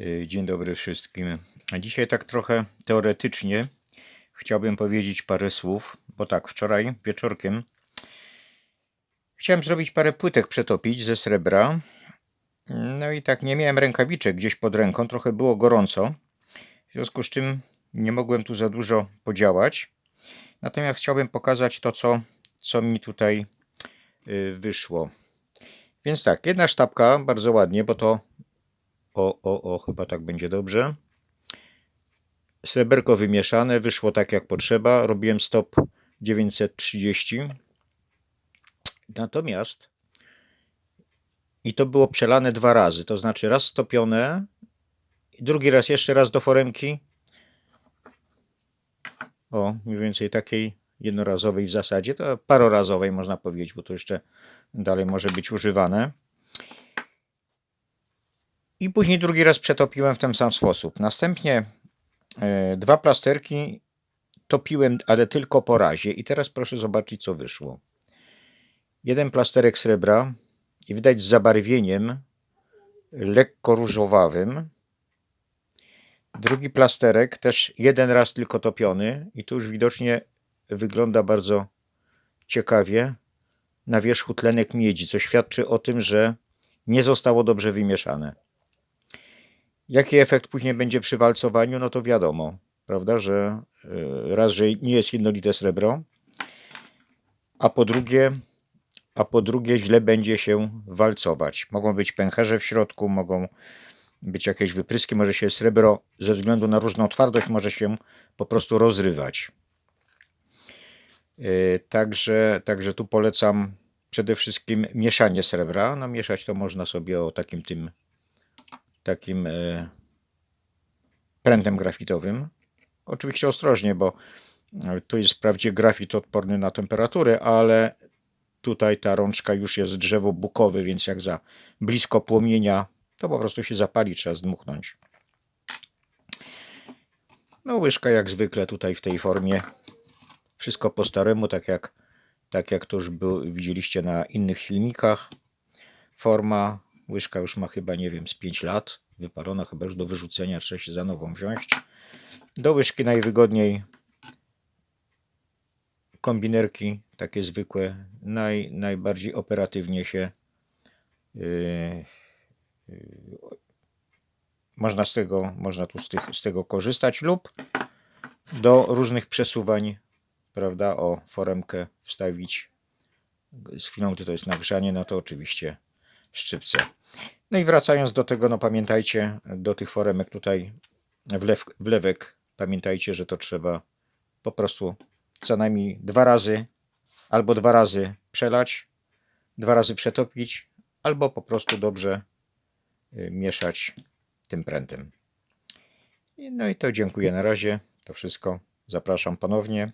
Y, Dzień dobry wszystkim. Dzisiaj tak trochę teoretycznie chciałbym powiedzieć parę słów, bo tak, wczoraj wieczorkiem chciałem zrobić parę płytek przetopić ze srebra. No i tak nie miałem rękawiczek gdzieś pod ręką, trochę było gorąco. W związku z czym nie mogłem tu za dużo podziałać. Natomiast chciałbym pokazać to, co, co mi tutaj y, wyszło. Więc tak, jedna sztabka, bardzo ładnie, bo to o, o, o, chyba tak będzie dobrze. Sreberko wymieszane, wyszło tak jak potrzeba. Robiłem stop 930. Natomiast i to było przelane dwa razy, to znaczy raz stopione, drugi raz jeszcze raz do foremki. O, mniej więcej takiej jednorazowej w zasadzie, to parorazowej można powiedzieć, bo to jeszcze dalej może być używane. I później drugi raz przetopiłem w ten sam sposób. Następnie e, dwa plasterki topiłem, ale tylko po razie. I teraz proszę zobaczyć, co wyszło. Jeden plasterek srebra i widać z zabarwieniem lekko różowawym. Drugi plasterek też jeden raz tylko topiony i tu już widocznie wygląda bardzo ciekawie na wierzchu tlenek miedzi, co świadczy o tym, że nie zostało dobrze wymieszane. Jaki efekt później będzie przy walcowaniu, no to wiadomo, prawda, że y, raz, że nie jest jednolite srebro, a po drugie, a po drugie źle będzie się walcować. Mogą być pęcherze w środku, mogą być jakieś wypryski, może się srebro ze względu na różną twardość może się po prostu rozrywać. Y, Także, także tu polecam przede wszystkim mieszanie srebra. No mieszać to można sobie o takim tym takim e, prętem grafitowym. Oczywiście ostrożnie, bo e, tu jest wprawdzie grafit odporny na temperaturę, ale tutaj ta rączka już jest drzewo bukowe, więc jak za blisko płomienia, to po prostu się zapali, trzeba zdmuchnąć. No łyżka jak zwykle tutaj w tej formie. Wszystko po staremu, tak jak, tak jak to już był, widzieliście na innych filmikach. Forma, łyżka już ma chyba, nie wiem, z 5 lat. Wypalona chyba już do wyrzucenia, trzeba się za nową wziąć. Do łyżki najwygodniej kombinerki, takie zwykłe, naj, najbardziej operatywnie się yy, yy, można z tego, można tu z, tych, z tego korzystać lub do różnych przesuwań, prawda, o foremkę wstawić. Z chwilą, gdy to jest nagrzanie, no to oczywiście szczypce. No i wracając do tego, no pamiętajcie, do tych foremek tutaj wlew, wlewek, pamiętajcie, że to trzeba po prostu co najmniej dwa razy albo dwa razy przelać, dwa razy przetopić, albo po prostu dobrze y, mieszać tym prętem. No i to dziękuję na razie. To wszystko. Zapraszam ponownie.